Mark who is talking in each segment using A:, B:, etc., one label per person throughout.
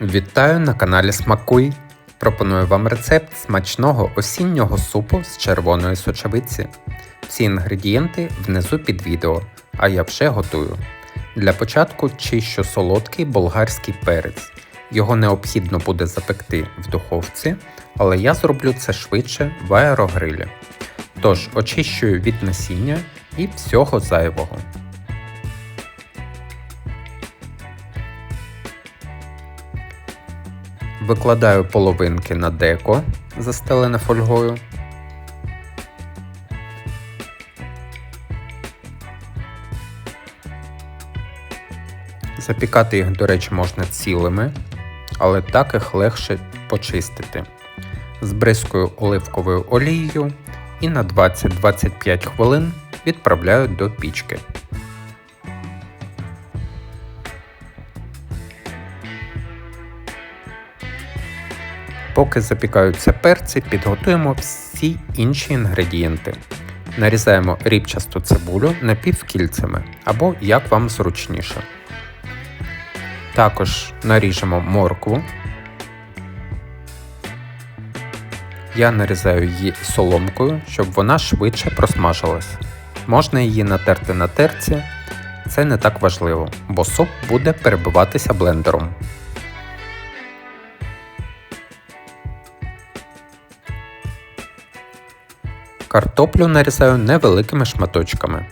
A: Вітаю на каналі Смакуй! Пропоную вам рецепт смачного осіннього супу з червоної сочевиці. Всі інгредієнти внизу під відео, а я вже готую. Для початку чищу солодкий болгарський перець. Його необхідно буде запекти в духовці, але я зроблю це швидше в аерогрилі. Тож очищую від насіння і всього зайвого. Викладаю половинки на деко, застелене фольгою. Запікати їх, до речі, можна цілими, але так їх легше почистити. Збризкую оливковою олією і на 20-25 хвилин відправляю до пічки. Поки запікаються перці, підготуємо всі інші інгредієнти. Нарізаємо рібчасту цибулю напівкільцями або як вам зручніше. Також наріжемо моркву. Я нарізаю її соломкою, щоб вона швидше просмажилась. Можна її натерти на терці, це не так важливо, бо суп буде перебиватися блендером. Картоплю нарізаю невеликими шматочками.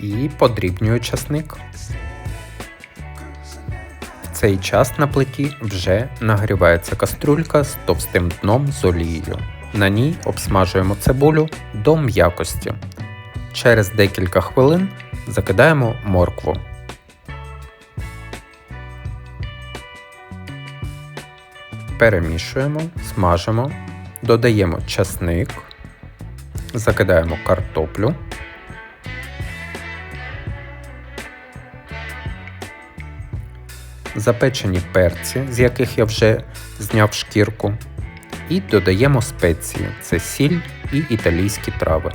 A: І подрібнюю часник. В цей час на плиті вже нагрівається каструлька з товстим дном з олією. На ній обсмажуємо цибулю до м'якості. Через декілька хвилин закидаємо моркву. Перемішуємо, смажимо, додаємо часник, закидаємо картоплю. Запечені перці, з яких я вже зняв шкірку, і додаємо спеції це сіль і італійські трави.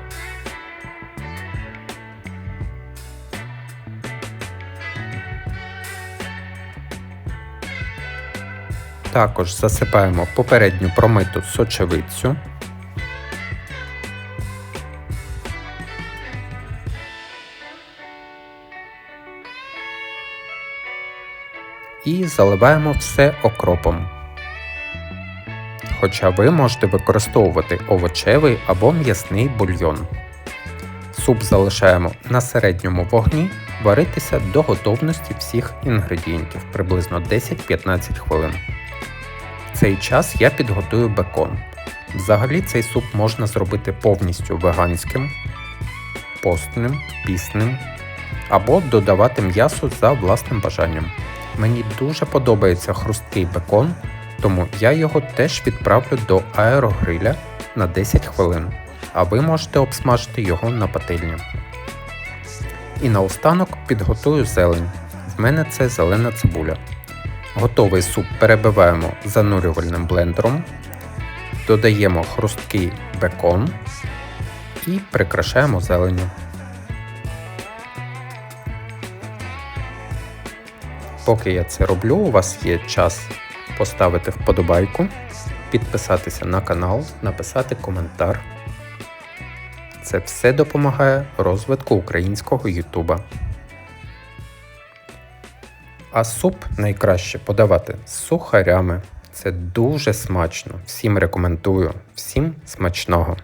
A: Також засипаємо попередню промиту сочевицю. І заливаємо все окропом. Хоча ви можете використовувати овочевий або м'ясний бульйон. Суп залишаємо на середньому вогні варитися до готовності всіх інгредієнтів приблизно 10-15 хвилин. Цей час я підготую бекон. Взагалі цей суп можна зробити повністю веганським, постним, пісним або додавати м'ясо за власним бажанням. Мені дуже подобається хрусткий бекон, тому я його теж відправлю до аерогриля на 10 хвилин, а ви можете обсмажити його на пательні. І наостанок підготую зелень. В мене це зелена цибуля. Готовий суп перебиваємо занурювальним блендером, додаємо хрусткий бекон і прикрашаємо зеленню. Поки я це роблю, у вас є час поставити вподобайку, підписатися на канал, написати коментар. Це все допомагає розвитку українського Ютуба. А суп найкраще подавати з сухарями. Це дуже смачно. Всім рекомендую. Всім смачного!